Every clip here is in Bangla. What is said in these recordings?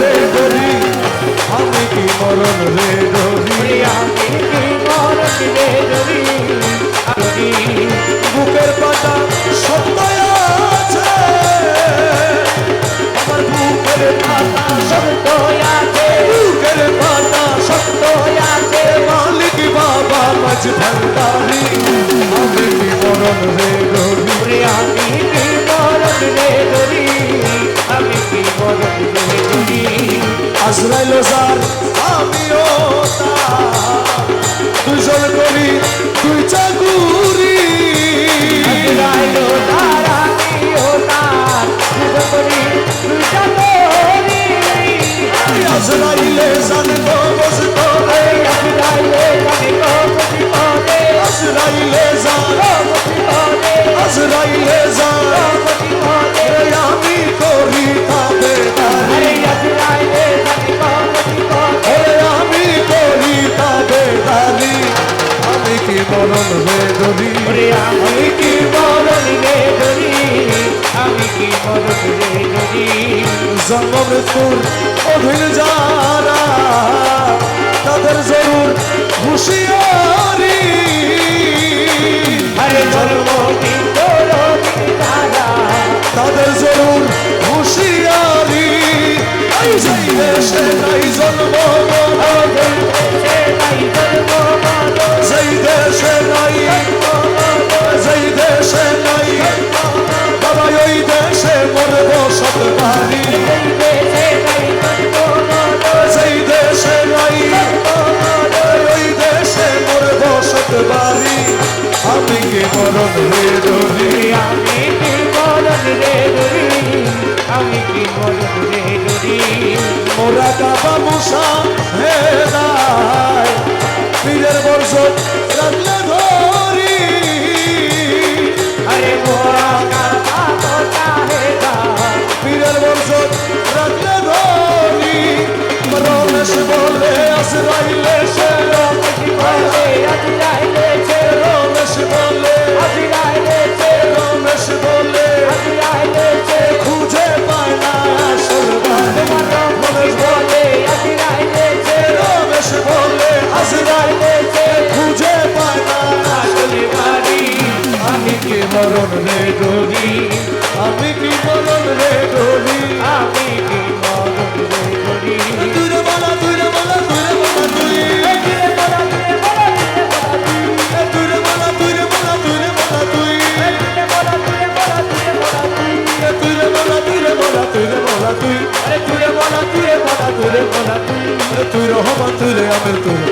রে ডরি আমি কি মরণ রে ডরি আমি কি মরণ রে ডরি আমি বুকের পাতা সত্য আছে? আমার বুকের পাতা সত্য আছে। বুকের পাতা সত্য সত্য আছে। মালিক বাবা মাঝ ভান্ডারি। আমি কি মরণ রে ডরি আমি বদলে ধরি আমি কি বদলে ধরি আশ্রয় লোসার আমিও দুজন করি তুই চাকুরি। আশ্রয় লোসার আমিও তার দুজন করি তুই চাকুরি। আশ্রয় লোসার বসতো আশ্রয় লোসার বসতো আশ্রয় লোসার আশ্রয় মরণ রে ডরি ওরে আমি কি মরণ রে ডরি আমি কি মরণ রে ডরি জন্ম মৃত্যুর অধীন যারা তাদের জরুর হুঁশিয়ারি। আরে জন্ম তাদের জরুর হুঁশিয়ারি। এই দেশে আমি কে মরণ রে ডরি আমি কে মরণ রে আমি কে মরণ রে ডরি মোরা কাবা মুসা হে দাই পীরের বর্ষ রাখলে মরণ রে ডোরি আমি কি মরণ রে ডোরি আমি কি তুই রহমান তুই আমি তুই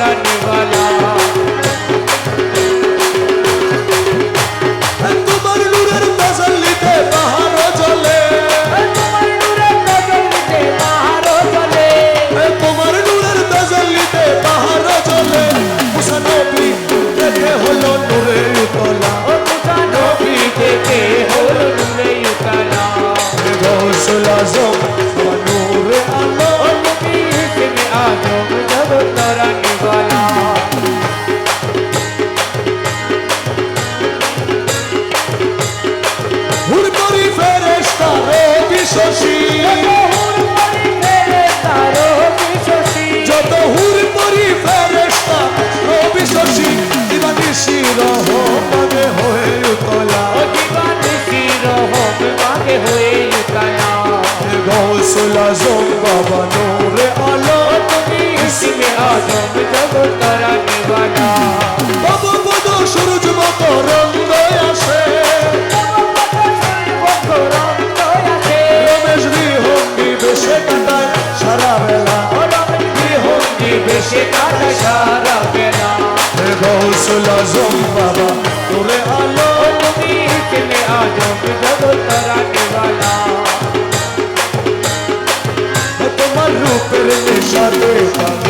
शरण वाला জগৎ তারা নিবানা বাবু বধু সূর্য মতো রঙ্গ আসে রমেশ বিহঙ্গি বেশে তোমার রূপের নিশাতে পাবে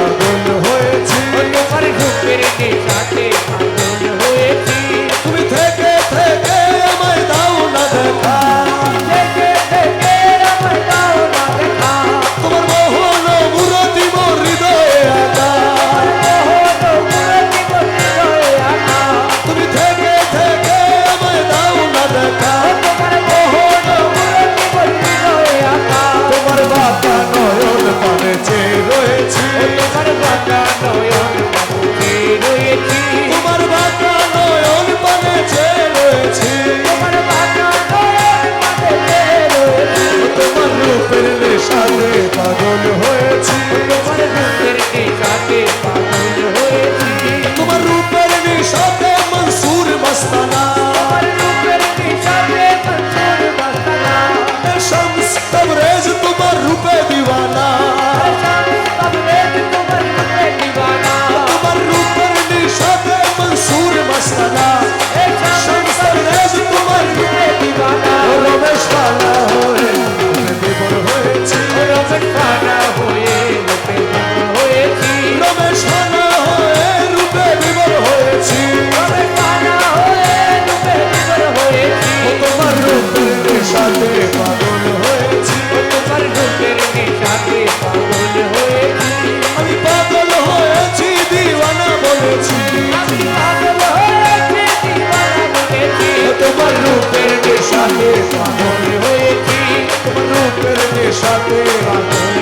সাথে রূপের নেশাতে পাগল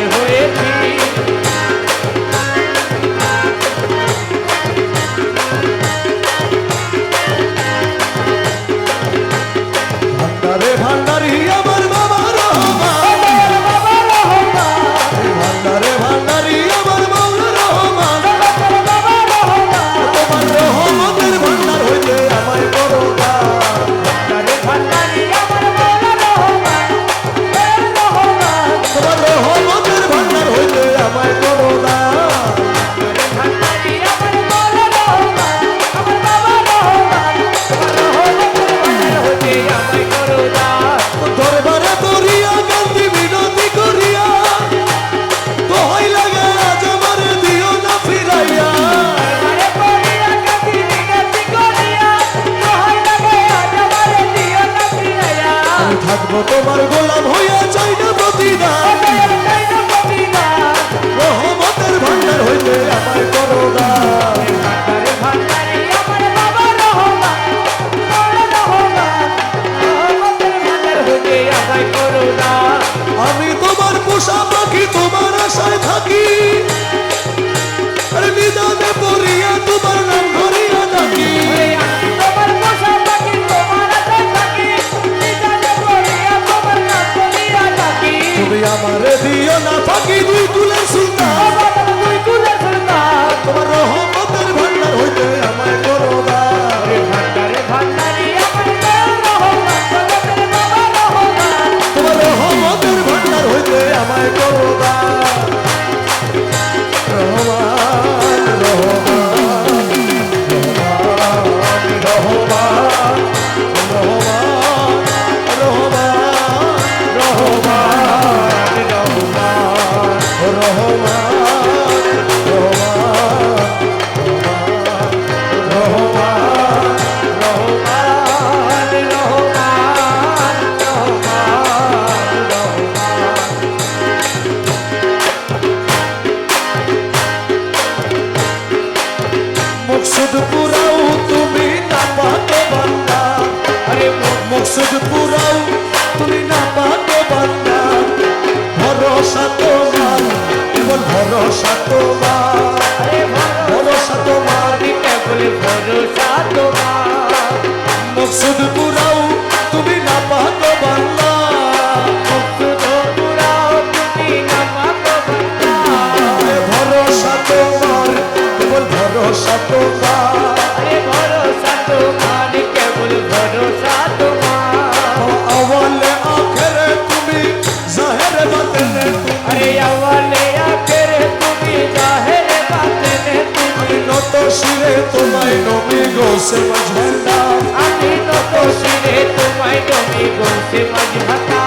শিরে তোমায় নবী গোসে মজহেন্দা আমি নত শিরে তোমায় নবী গোসে মজহাতা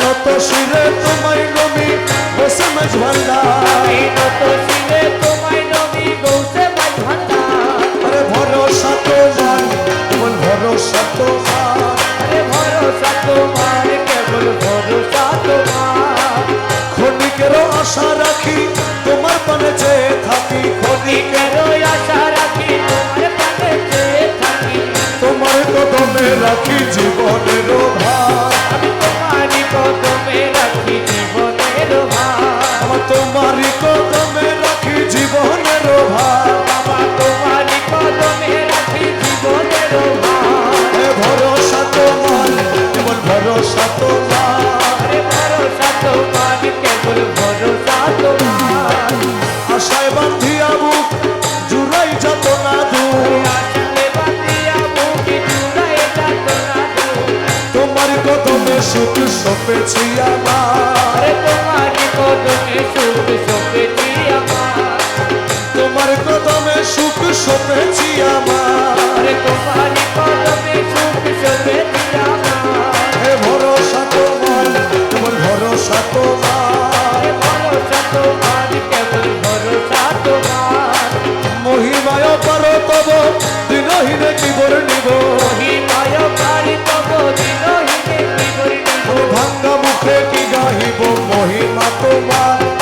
নত শিরে তোমায় নবী গোসে মজহেন্দা আমি নত শিরে তোমায় নবী গোসে মজহাতা আরে ভরসা তোমার কেবল ভরসা তোমার আরে ভরসা তোমার কেবল ভরসা তোমার ক্ষণিকেরও আশা রাখি পানে চেয়ে থাকি ক্ষণিক নিজেরও আশা রাখি তোমার কদমে রাখি জীবনের ভার। আমি তোমারই কদমে রাখি জীবনের ভার। আমার তোমারই কদমে রাখি জীবনের ভার। বাবা তোমারই কদমে রাখি জীবনের ভার। ভরসা তোমার কেবল ভরসা তোমার। ভরসা তোমার। সুখ সপেছি আমার আরে কদমে সুখ সপেছি আমার তোমার কদমে সুখ সপেছি আমার আরে কদমে সুখ সপেছি আমার এ ভরসা তোমার কেবল ভরসা তোমার। তোমার কেবল ভরসা তোমার। মহিমায় পার তব দিনহীনে কি বর নিব। মহিমায় পারি তব দিনহীনে কি নিব। ভাঙ্গা মুখে কি গাহিব মহিমা তোমার?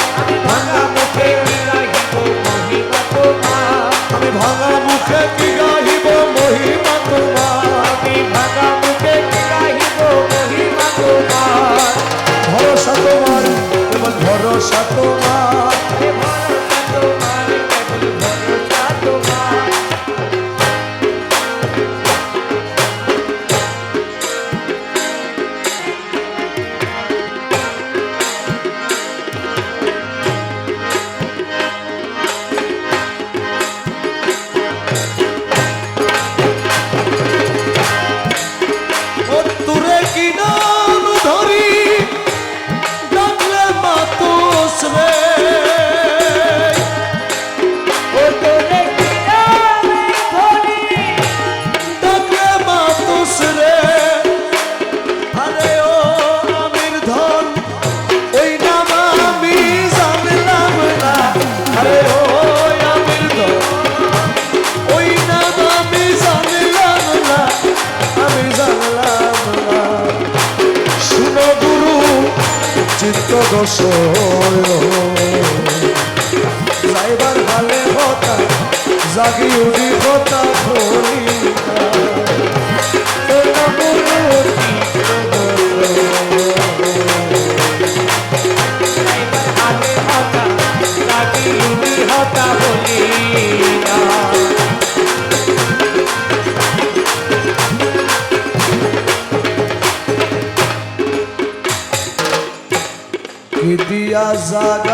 চিত্ত দিয়া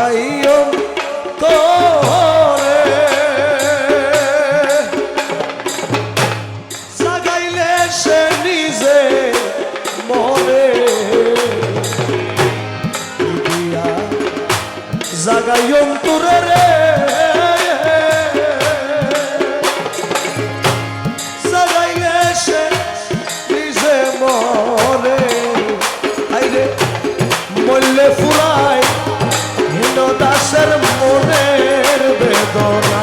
মনের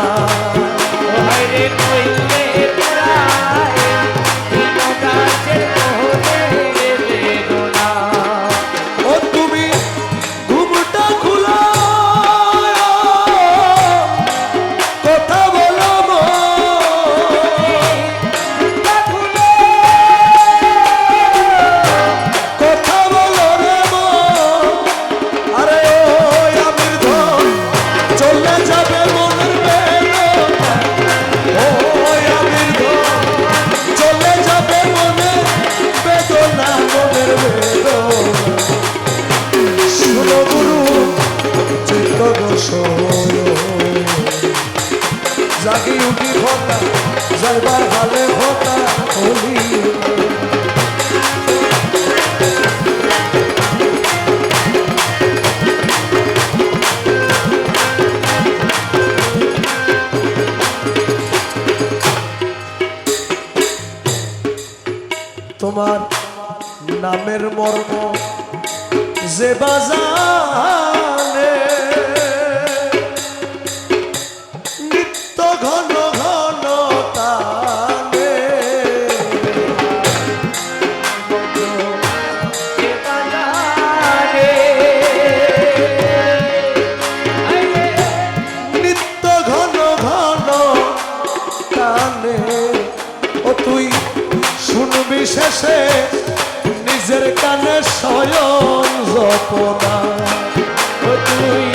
স্বয়ং তুই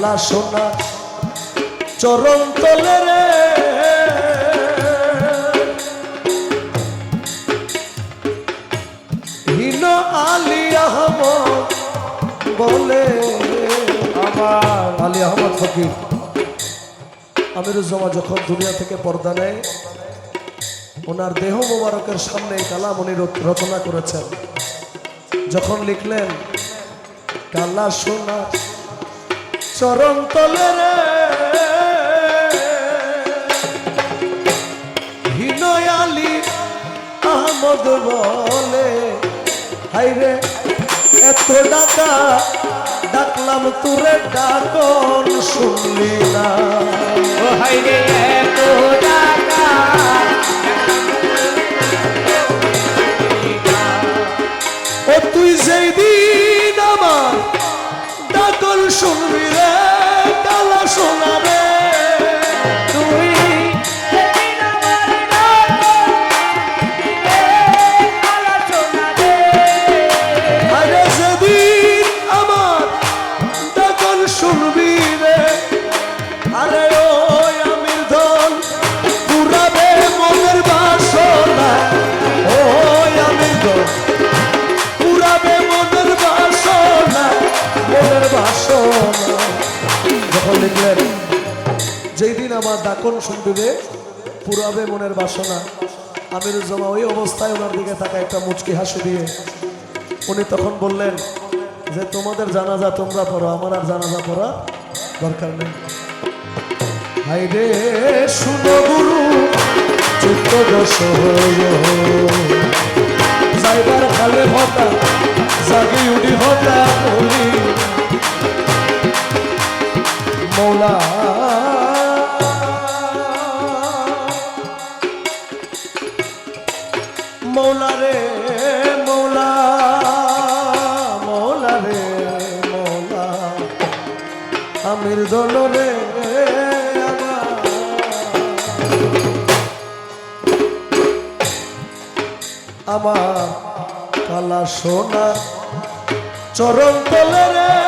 কালা সোনা চরণ তলে রে। হীন আলী আহমদ বলে আমার আলী আহমদ ফকির। আমিরুজ্জামা যখন দুনিয়া থেকে পর্দা নেয়, ওনার দেহ মোবারকের সামনে কালাম উনি রচনা করেছেন। যখন লিখলেন, কালা সোনা চরণ তলে রে। হিনয় আলী আহমদ বলে হাইরে এত ডাকা ডাকলাম তোরে ডাকন শুনলি না। ও হাইরে এত ও তুই সেই দিন আমার ডাকন শুনবি রে কালা সোনা রে আমার ডাকন শুনবি পুরাবে মনের বাসনা। আমিরুজ্জামা ওই অবস্থায় ওনার দিকে তাকা একটা মুচকি হাসি দিয়ে। উনি তখন বললেন, যে তোমাদের জানাজা তোমরা পড়ো, আমার আর জানাজা পড়া দরকার নেই। হাই রে শুনো গুরু চিত্ত দোষ যাইবার জাগি উঠি মৌলা মৌলা সোনা চরম তলে রে।